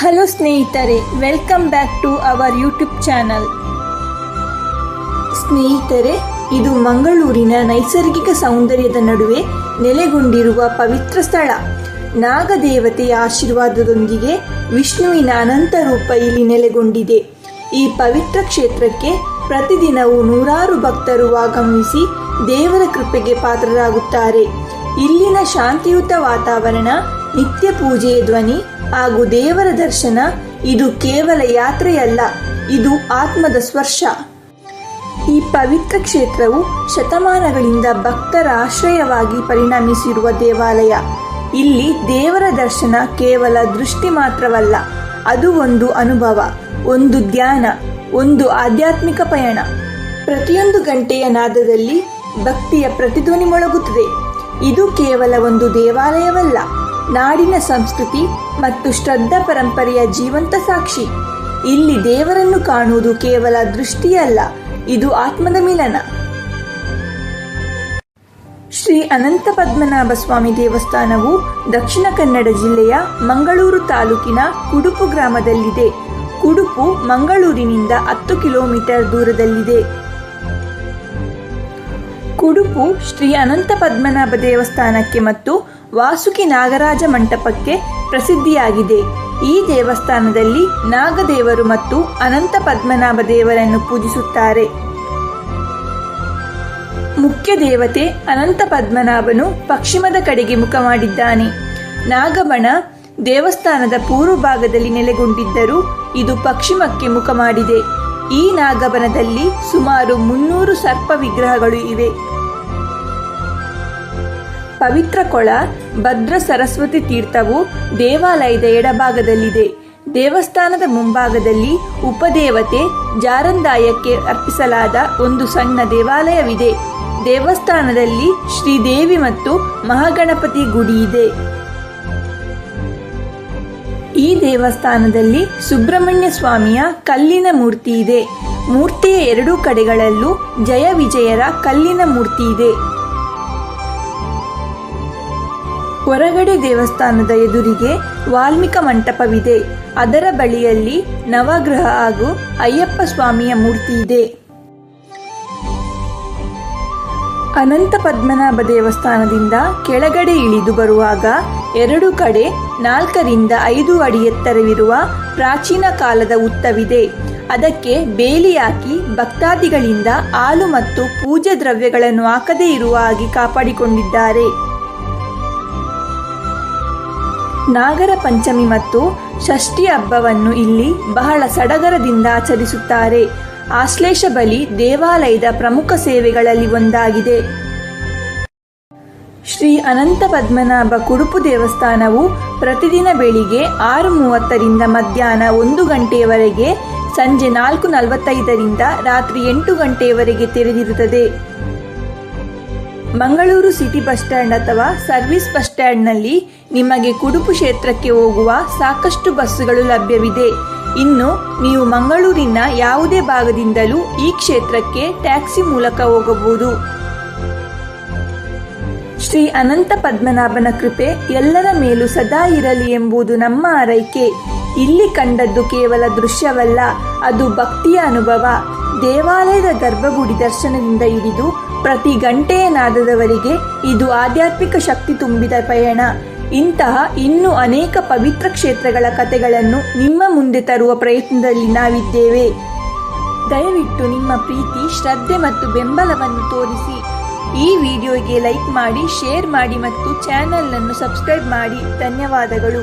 Hello ಸ್ನೇಹಿತರೆ welcome back to our YouTube channel ಸ್ನೇಹಿತರೆ, ಇದು ಮಂಗಳೂರಿನ ನೈಸರ್ಗಿಕ ಸೌಂದರ್ಯದ ನಡುವೆ ನೆಲೆಗೊಂಡಿರುವ ಪವಿತ್ರ ಸ್ಥಳ. ನಾಗದೇವತೆಯ ಆಶೀರ್ವಾದದೊಂದಿಗೆ ವಿಷ್ಣುವಿನ ಅನಂತ ರೂಪ ಇಲ್ಲಿ ನೆಲೆಗೊಂಡಿದೆ. ಈ ಪವಿತ್ರ ಕ್ಷೇತ್ರಕ್ಕೆ ಪ್ರತಿದಿನವೂ ನೂರಾರು ಭಕ್ತರು ಆಗಮಿಸಿ ದೇವರ ಕೃಪೆಗೆ ಪಾತ್ರರಾಗುತ್ತಾರೆ. ಇಲ್ಲಿನ ಶಾಂತಿಯುತ ವಾತಾವರಣ, ನಿತ್ಯ ಪೂಜೆಯ ಧ್ವನಿ ಹಾಗೂ ದೇವರ ದರ್ಶನ ಇದು ಕೇವಲ ಯಾತ್ರೆಯಲ್ಲ, ಇದು ಆತ್ಮದ ಸ್ಪರ್ಶ. ಈ ಪವಿತ್ರ ಕ್ಷೇತ್ರವು ಶತಮಾನಗಳಿಂದ ಭಕ್ತರ ಆಶ್ರಯವಾಗಿ ಪರಿಣಮಿಸಿರುವ ದೇವಾಲಯ. ಇಲ್ಲಿ ದೇವರ ದರ್ಶನ ಕೇವಲ ದೃಷ್ಟಿ ಮಾತ್ರವಲ್ಲ, ಅದು ಒಂದು ಅನುಭವ, ಒಂದು ಧ್ಯಾನ, ಒಂದು ಆಧ್ಯಾತ್ಮಿಕ ಪಯಣ. ಪ್ರತಿಯೊಂದು ಗಂಟೆಯ ನಾದದಲ್ಲಿ ಭಕ್ತಿಯ ಪ್ರತಿಧ್ವನಿ ಮೊಳಗುತ್ತದೆ ಇದು ಕೇವಲ ಒಂದು ದೇವಾಲಯವಲ್ಲ. ನಾಡಿನ ಸಂಸ್ಕೃತಿ ಮತ್ತು ಶ್ರದ್ಧಾ ಪರಂಪರೆಯ ಜೀವಂತ ಸಾಕ್ಷಿ. ಇಲ್ಲಿ ದೇವರನ್ನು ಕಾಣುವುದು ಕೇವಲ ದೃಷ್ಟಿಯಲ್ಲ ಇದು ಆತ್ಮದ ಮಿಲನ. ಶ್ರೀ ಅನಂತ ಪದ್ಮನಾಭ ಸ್ವಾಮಿ ದೇವಸ್ಥಾನವು ದಕ್ಷಿಣ ಕನ್ನಡ ಜಿಲ್ಲೆಯ ಮಂಗಳೂರು ತಾಲೂಕಿನ ಕುಡುಪು ಗ್ರಾಮದಲ್ಲಿದೆ. ಕುಡುಪು ಮಂಗಳೂರಿನಿಂದ ಹತ್ತು ಕಿಲೋಮೀಟರ್ ದೂರದಲ್ಲಿದೆ. ಕುಡುಪು ಶ್ರೀ ಅನಂತ ಪದ್ಮನಾಭ ದೇವಸ್ಥಾನಕ್ಕೆ ಮತ್ತು ವಾಸುಕಿ ನಾಗರಾಜ ಮಂಟಪಕ್ಕೆ ಪ್ರಸಿದ್ಧಿಯಾಗಿದೆ. ಈ ದೇವಸ್ಥಾನದಲ್ಲಿ ನಾಗದೇವರು ಮತ್ತು ಅನಂತ ಪದ್ಮನಾಭ ದೇವರನ್ನು ಪೂಜಿಸುತ್ತಾರೆ. ಮುಖ್ಯ ದೇವತೆ ಅನಂತ ಪದ್ಮನಾಭನು ಪಶ್ಚಿಮದ ಕಡೆಗೆ ಮುಖ ಮಾಡಿದ್ದಾನೆ. ನಾಗಬಣ ದೇವಸ್ಥಾನದ ಪೂರ್ವ ಭಾಗದಲ್ಲಿ ನೆಲೆಗೊಂಡಿದ್ದರೂ ಇದು ಪಶ್ಚಿಮಕ್ಕೆ ಮುಖ ಮಾಡಿದೆ. ಈ ನಾಗಬನದಲ್ಲಿ ಸುಮಾರು ಮುನ್ನೂರು ಸರ್ಪ ವಿಗ್ರಹಗಳು ಇವೆ. ಪವಿತ್ರ ಕೊಳ, ಭದ್ರ ಸರಸ್ವತಿ ತೀರ್ಥವು ದೇವಾಲಯದ ಎಡಭಾಗದಲ್ಲಿದೆ. ದೇವಸ್ಥಾನದ ಮುಂಭಾಗದಲ್ಲಿ ಉಪದೇವತೆ ಜಾರಂದಾಯಕ್ಕೆ ಅರ್ಪಿಸಲಾದ ಒಂದು ಸಣ್ಣ ದೇವಾಲಯವಿದೆ. ದೇವಸ್ಥಾನದಲ್ಲಿ ಶ್ರೀದೇವಿ ಮತ್ತು ಮಹಾಗಣಪತಿ ಗುಡಿ ಇದೆ. ಈ ದೇವಸ್ಥಾನದಲ್ಲಿ ಸುಬ್ರಹ್ಮಣ್ಯ ಸ್ವಾಮಿಯ ಕಲ್ಲಿನ ಮೂರ್ತಿ ಇದೆ. ಮೂರ್ತಿಯ ಎರಡೂ ಕಡೆಗಳಲ್ಲೂ ಜಯ ವಿಜಯರ ಕಲ್ಲಿನ ಮೂರ್ತಿ ಇದೆ. ಹೊರಗಡೆ ದೇವಸ್ಥಾನದ ಎದುರಿಗೆ ವಾಲ್ಮೀಕ ಮಂಟಪವಿದೆ. ಅದರ ಬಳಿಯಲ್ಲಿ ನವಗ್ರಹ ಹಾಗೂ ಅಯ್ಯಪ್ಪ ಸ್ವಾಮಿಯ ಮೂರ್ತಿ ಇದೆ. ಅನಂತ ಪದ್ಮನಾಭ ದೇವಸ್ಥಾನದಿಂದ ಕೆಳಗಡೆ ಇಳಿದು ಬರುವಾಗ ಎರಡು ಕಡೆ ನಾಲ್ಕರಿಂದ ಐದು ಅಡಿ ಎತ್ತರವಿರುವ ಪ್ರಾಚೀನ ಕಾಲದ ಉತ್ತವಿದೆ. ಅದಕ್ಕೆ ಬೇಲಿ ಹಾಕಿ ಭಕ್ತಾದಿಗಳಿಂದ ಹಾಲು ಮತ್ತು ಪೂಜೆ ದ್ರವ್ಯಗಳನ್ನು ಹಾಕದೇ ಇರುವ ಹಾಗೆ ಕಾಪಾಡಿಕೊಂಡಿದ್ದಾರೆ. ನಾಗರ ಪಂಚಮಿ ಮತ್ತು ಷಷ್ಠಿ ಹಬ್ಬವನ್ನು ಇಲ್ಲಿ ಬಹಳ ಸಡಗರದಿಂದ ಆಚರಿಸುತ್ತಾರೆ. ಆಶ್ಲೇಷ ಬಲಿ ದೇವಾಲಯದ ಪ್ರಮುಖ ಸೇವೆಗಳಲ್ಲಿ ಒಂದಾಗಿದೆ. ಶ್ರೀ ಅನಂತ ಪದ್ಮನಾಭ ಕುಡುಪು ದೇವಸ್ಥಾನವು ಪ್ರತಿದಿನ ಬೆಳಿಗ್ಗೆ ಆರು ಮೂವತ್ತರಿಂದ ಮಧ್ಯಾಹ್ನ ಒಂದು ಗಂಟೆಯವರೆಗೆ ಸಂಜೆ ನಾಲ್ಕು ನಲವತ್ತೈದರಿಂದ ರಾತ್ರಿ ಎಂಟು ಗಂಟೆಯವರೆಗೆ ತೆರೆದಿರುತ್ತದೆ. ಮಂಗಳೂರು ಸಿಟಿ ಬಸ್ ಸ್ಟ್ಯಾಂಡ್ ಅಥವಾ ಸರ್ವಿಸ್ ಬಸ್ ಸ್ಟ್ಯಾಂಡ್ನಲ್ಲಿ ನಿಮಗೆ ಕುಡುಪು ಕ್ಷೇತ್ರಕ್ಕೆ ಹೋಗುವ ಸಾಕಷ್ಟು ಬಸ್ಸುಗಳು ಲಭ್ಯವಿದೆ. ಇನ್ನು ನೀವು ಮಂಗಳೂರಿನ ಯಾವುದೇ ಭಾಗದಿಂದಲೂ ಈ ಕ್ಷೇತ್ರಕ್ಕೆ ಟ್ಯಾಕ್ಸಿ ಮೂಲಕ ಹೋಗಬಹುದು. ಶ್ರೀ ಅನಂತ ಪದ್ಮನಾಭನ ಕೃಪೆ ಎಲ್ಲರ ಮೇಲೂ ಸದಾ ಇರಲಿ ಎಂಬುದು ನಮ್ಮ ಆರೈಕೆ. ಇಲ್ಲಿ ಕಂಡದ್ದು ಕೇವಲ ದೃಶ್ಯವಲ್ಲ, ಅದು ಭಕ್ತಿಯ ಅನುಭವ. ದೇವಾಲಯದ ಗರ್ಭಗುಡಿ ದರ್ಶನದಿಂದ ಹಿಡಿದು ಪ್ರತಿ ಗಂಟೆಯ ನಾದದವರಿಗೆ ಇದು ಆಧ್ಯಾತ್ಮಿಕ ಶಕ್ತಿ ತುಂಬಿದ ಪಯಣ. ಇಂತಹ ಇನ್ನೂ ಅನೇಕ ಪವಿತ್ರ ಕ್ಷೇತ್ರಗಳ ಕಥೆಗಳನ್ನು ನಿಮ್ಮ ಮುಂದೆ ತರುವ ಪ್ರಯತ್ನದಲ್ಲಿ ನಾವಿದ್ದೇವೆ. ದಯವಿಟ್ಟು ನಿಮ್ಮ ಪ್ರೀತಿ, ಶ್ರದ್ಧೆ ಮತ್ತು ಬೆಂಬಲವನ್ನು ತೋರಿಸಿ. ಈ ವಿಡಿಯೋಗೆ ಲೈಕ್ ಮಾಡಿ, ಶೇರ್ ಮಾಡಿ ಮತ್ತು ಚಾನೆಲ್ ಅನ್ನು ಸಬ್ಸ್ಕ್ರೈಬ್ ಮಾಡಿ. ಧನ್ಯವಾದಗಳು.